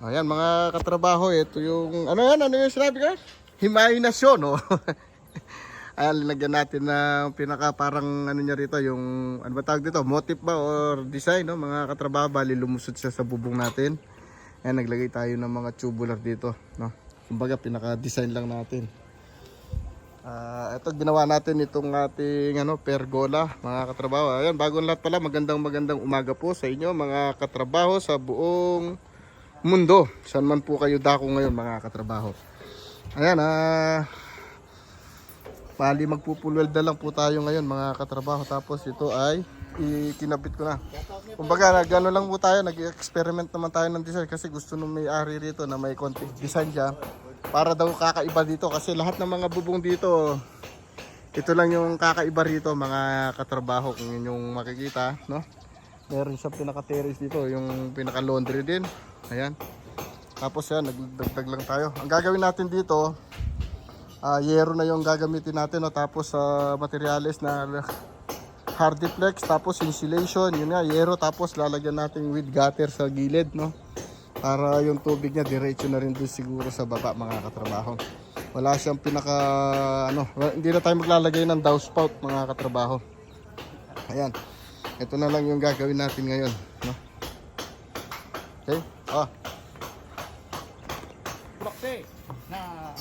Ayan mga katrabaho, ito yung, ano yan, ano yung sinabi ka? Himahinasyon, no? Ayan, linagyan natin na pinaka parang ano niya rito, yung, ano ba tawag dito, motif ba or design, no? Mga katrabaho, bali lumusot siya sa bubong natin. Ayan, naglagay tayo ng mga tubular dito, no? Kumbaga, pinaka-design lang natin. Ah, ito ginawa natin itong ating ano pergola mga katrabaho. Ayun, bagong lahat pala, magandang magandang umaga po sa inyo mga katrabaho sa buong mundo. Saan man po kayo dako ngayon mga katrabaho. Ayan, ah Bali magpupulwelda lang po tayo ngayon mga katrabaho tapos ito ay ikinabit ko na. Kumbaga nagano lang po tayo, nag-experiment naman tayo ng design kasi gusto nung may-ari rito na may konti design dyan para daw kakaiba dito kasi lahat ng mga bubong dito ito lang yung kakaiba rito mga katrabaho kung yun yung makikita no meron siyang pinaka terrace dito yung pinaka laundry din ayan. Tapos yan nagdagdag lang tayo. Ang gagawin natin dito ah yero na yung gagamitin natin no? tapos sa materials na hardiplex tapos insulation yun nga yero. Tapos lalagyan natin with gutter sa gilid no? Para yung tubig niya diretso na rin doon siguro sa baba mga katrabaho. Wala siyang pinaka ano hindi na tayo maglalagay ng downspout mga katrabaho. Ayan. Ito na lang yung gagawin natin ngayon no? Okay ah Brokse na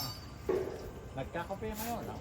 nagkakape ngayon. No?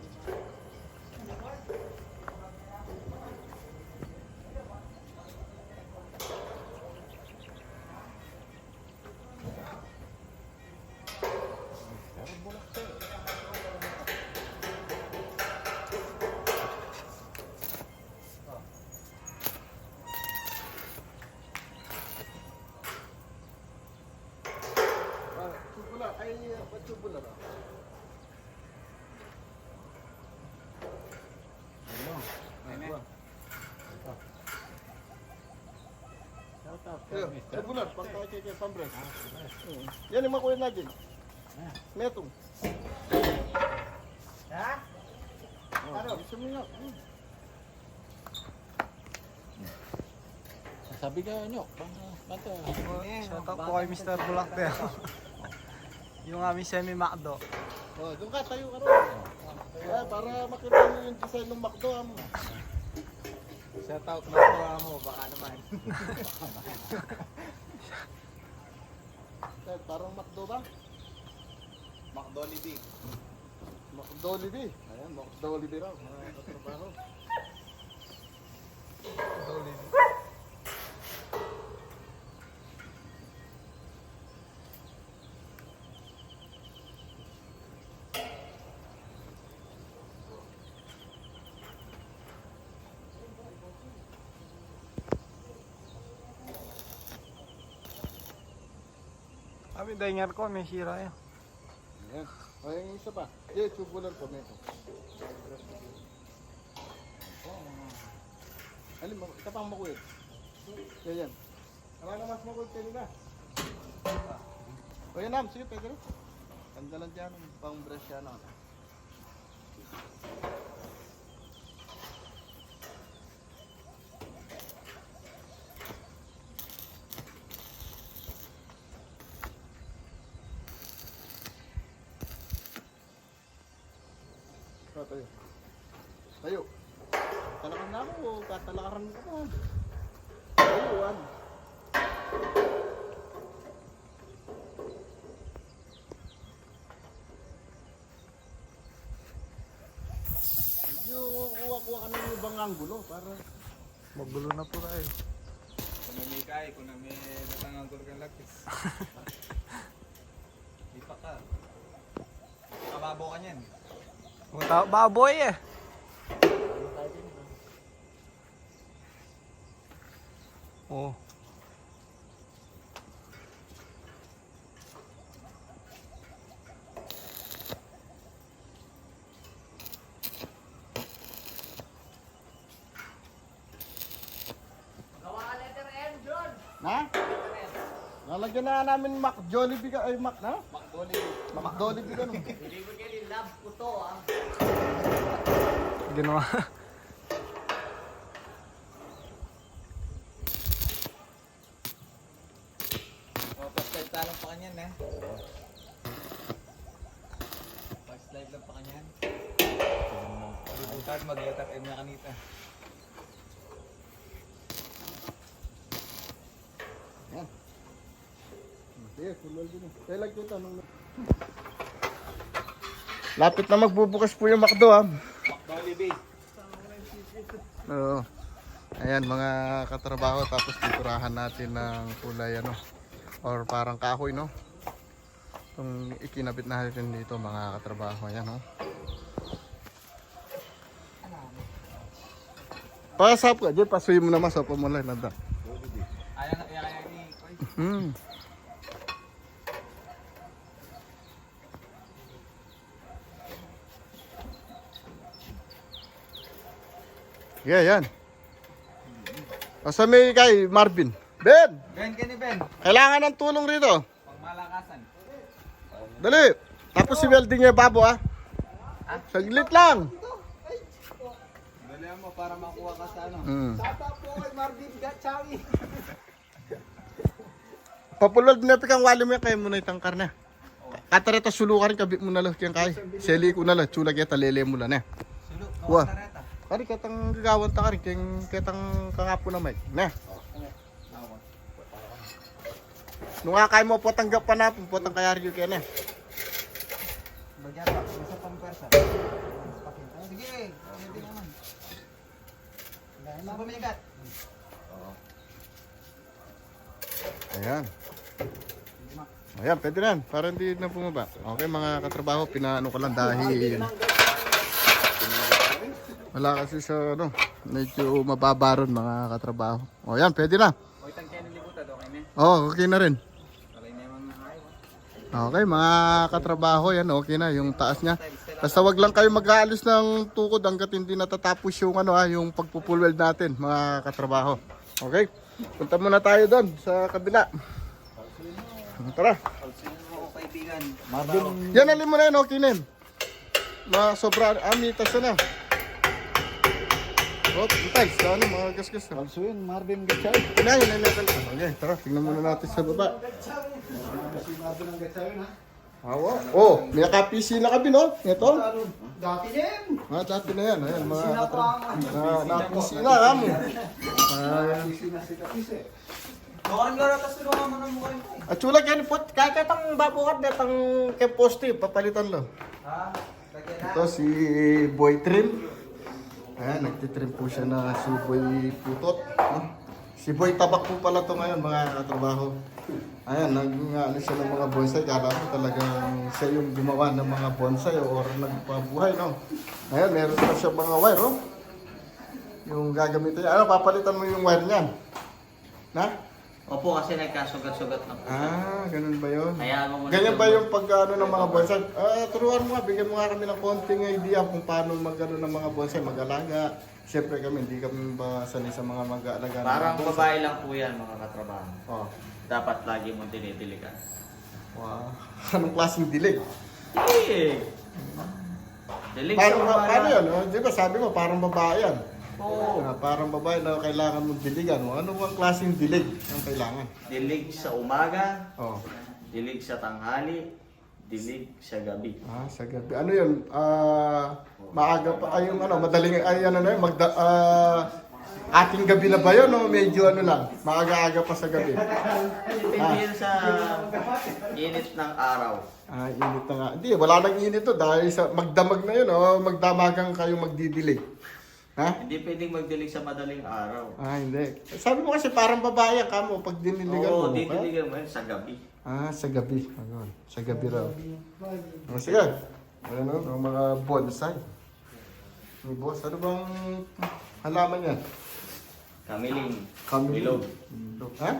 Tubular. Pagkakit kay pambres. Yan yung makuha natin. Metong. Ha? Ano? Gusto mo. Hmm. Sabi ka nyo, bato. Shout out po kay Mr. Bulakter. yung aming semi-macdo. Oh, doon ka, tayo ka ron. Ah, para makita mo yung design ng McDo. Ah. Shout out na po mo, baka naman. Eh, Parang McDo ba? McDolly McDolibee. Ayan, McDolibee raw. Mga katrabaho. Kami dahingar ko, may sira yan. Ayan. O, isa pa. Hindi, tubular ko. Meto. Alin mo, isa pang makulit. Yan yan. Wala na mas makulit kayo na. O yan, Nam. Sige, pwede rin. Tanggalan dyan. Pang brush yan. ah. Tayo. Tayo. Talakan na ako katalakaran mo ka pa. Tayuan. Medyo kuha-kuha ka ng ibang anggulo para Magulo na po tayo. Kung na may natanganggol kang lagkis. Di pa ka. Kababaw ka niyan. Punta, baboy eh. Oh. Nalagyan na namin Mac Jollibee ka, ay Mac na? Mac Jollibee. Mac Jollibee ka no? Ginawa. O, first time tayo lang pa kanyan eh. First live lang pa kanyan. Card mag-letter M na kanita. Sige, kulol din. Kaya lang kita nung... Lapit na magbubukas po yung McDo ha. Jollibee. Oo. Ayan mga katrabaho tapos titurahan natin ng kulay ano or parang kahoy no. Itong ikinabit natin dito mga katrabaho ayan no. Pasap ka, dyan pasuyin mo naman sa pamulay na kaya kaya ni Koy. Hmm. Yeah, yan. O sa may kay Marvin. Ben, Ben, Kenny Ben. kailangan ng tulong rito. Pangmalakasan. Dali. Tapos si welding niya babo ah. Saglit lang. Dali mo para makuha ka sa ano. Hmm. Tata po kay Marvin Gatchawi. Papulod na pikang wali mo yan kaya mo na itangkar na. Katareta sulukan kabit mo na lang kaya kay. Seli ko na lang chula kaya talele mo lang eh. Wah. Kari katang gagawan ta kari keng ketang kangapo na mic. Na. Nung akay mo po tanggap pa na po tang kaya rin kaya na. Bagyan pa, isa pang persa. Sige, pwede naman. Ano ba may gat? Ayan. Ayan, pwede na. Para hindi na bumaba. Okay mga katrabaho, pinaano ko lang dahil wala kasi sa ano, medyo mababa ron mga katrabaho. O yan, pwede na. O itang Kenny Libutan, okay na. Oh, okay na rin. Okay mga katrabaho, yan okay na yung taas niya. Basta wag lang kayo mag-aalis ng tukod hanggat hindi natatapos yung ano ha, yung pagpupulweld natin, mga katrabaho. Okay? Punta muna tayo doon sa kabila. Tara. Yan alin mo na yan, okay na yun. Mga sobra, ah, mitas na. Oh, itay, sa ano, mga gasgas. Also yun, Marvin Gatchawi. Kinahin na natin. Okay, tara, tingnan muna natin sa baba. Si Marvin ang Gatchawi na. Awa. Oh, may naka-PC na kami, no? Ito. Dati din. Mga dati na yan. Ayan, mga ang na, na-PC na, kamo. Ah, Sina si Kapis eh. Bawaan ka ratas tulungan mo ng mukha mo. at chula kaya pot, kaya katang babukat na tang kay poste, papalitan lo. Ha? Na. Ito si Boy Trim. Ayan, nagtitrim po siya na si Boy Putot. no? Si Boy Tabak po pala to ngayon, mga katrabaho. Ayan, nag ano siya ng mga bonsai. Kala ko talagang siya yung gumawa ng mga bonsai or nagpabuhay, no? Ayan, meron pa siya mga wire, oh. Yung gagamitin niya. Ano, papalitan mo yung wire niyan. Na? Opo, kasi nagkasugat-sugat na po. Ah, ganun ba yun? Kaya mo Ganyan ba yung pag ano, ng mga bonsai? Ah, turuan mo nga, bigyan mo nga kami ng konting idea kung paano mag ano, ng mga bonsai, mag-alaga. Siyempre kami, hindi kami ba sanay sa mga mag-aalaga ng Parang mga bonsai. babae lang po yan, mga katrabaho. Oh. Dapat lagi mong dinidiligan. Wow. Anong klaseng dilig? Dilig! Dilig sa Parang, babae. paano yun? Oh, di ba sabi mo, parang babae yan. Oo. Ah, parang babae na kailangan mong diligan. Oh, ano bang klaseng dilig ang kailangan? Dilig sa umaga, Oh. dilig sa tanghali, dilig sa gabi. Ah, sa gabi. Ano yun? Ah, maaga pa ay yung ano, madaling ay ano na yun, magda ah, ating gabi na ba yun o medyo ano lang, maaga-aga pa sa gabi? Depende yun sa init ng araw. Ah, init na nga. Hindi, wala nang init to dahil sa magdamag na yun o magdamagang kayo magdidilig. Ha? Hindi pwedeng magdilig sa madaling araw. Ah, hindi. Sabi mo kasi parang babae ka mo pag diniligan Oo, mo. ha? didiligan mo yun sa gabi. Ah, sa gabi. Ayun, sa gabi raw. Oh, sige. Ano, ang mga bonsai. May boss, ano bang halaman yan? Kamiling, Kami. bilog. Bilog. Ha?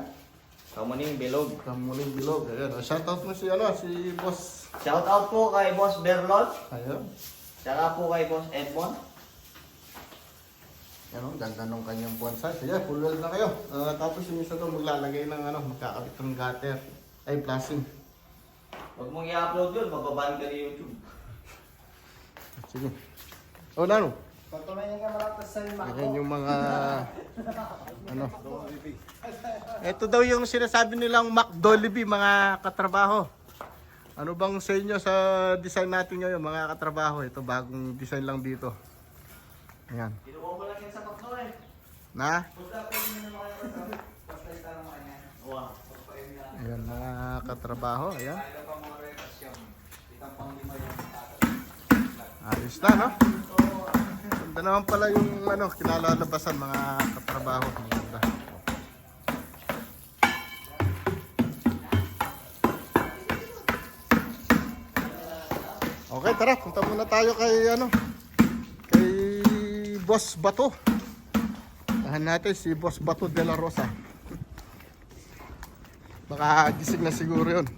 Kamuning bilog. Kamuling bilog. Ayan. Oh, shoutout mo si, ano, si boss. Shout out po kay Boss Berlot, Ayun. tsaka po kay Boss Edmond. Yan o, ganda nung kanyang bonsai. Sige, full well na kayo. Ah, tapos yung isa to maglalagay ng ano, magkakabit ng gutter. Ay, plasing. Huwag mong i-upload yun, mababan ka ni YouTube. Sige. Oh, Nano. Ayan yung mga ano. Ito daw yung sinasabi nilang McDolibee mga katrabaho. Ano bang sa inyo sa design natin ngayon mga katrabaho? Ito bagong design lang dito. Ayan. Kinuha mo lang yan sa Macdo eh. Na? Ayan mga katrabaho. Ayan. Ayos na no? Ganda naman pala yung ano, kinalalabasan mga katrabaho. Maganda. Okay, tara, punta muna tayo kay ano, kay Boss Bato. Tahan natin si Boss Bato de la Rosa. Baka gising na siguro yun.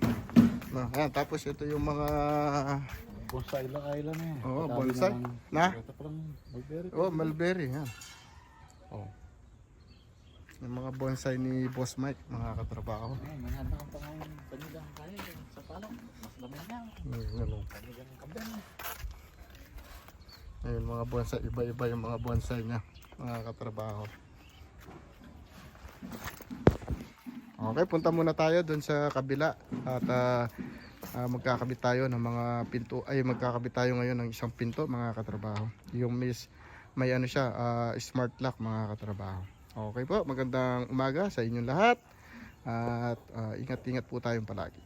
No, ayan, tapos ito yung mga Bonsai lang island eh. oh, bonsai. Na? Mulberry. Oh, mulberry. Yan. Oh. Yung mga bonsai ni Boss Mike, mga katrabaho. Ay, manhanda ka pa ngayon. Panigang kaya. Sa palong. Mas dami na. Mm. Panigang kabang. Ayun, mga bonsai. Iba-iba yung mga bonsai niya, mga katrabaho. Okay, punta muna tayo doon sa kabila at ah, ah, magkakabit tayo ng mga pinto ay magkakabit tayo ngayon ng isang pinto mga katrabaho. Yung miss may ano siya, ah, smart lock mga katrabaho. Okay po, magandang umaga sa inyong lahat at ah, ingat-ingat po tayong palagi.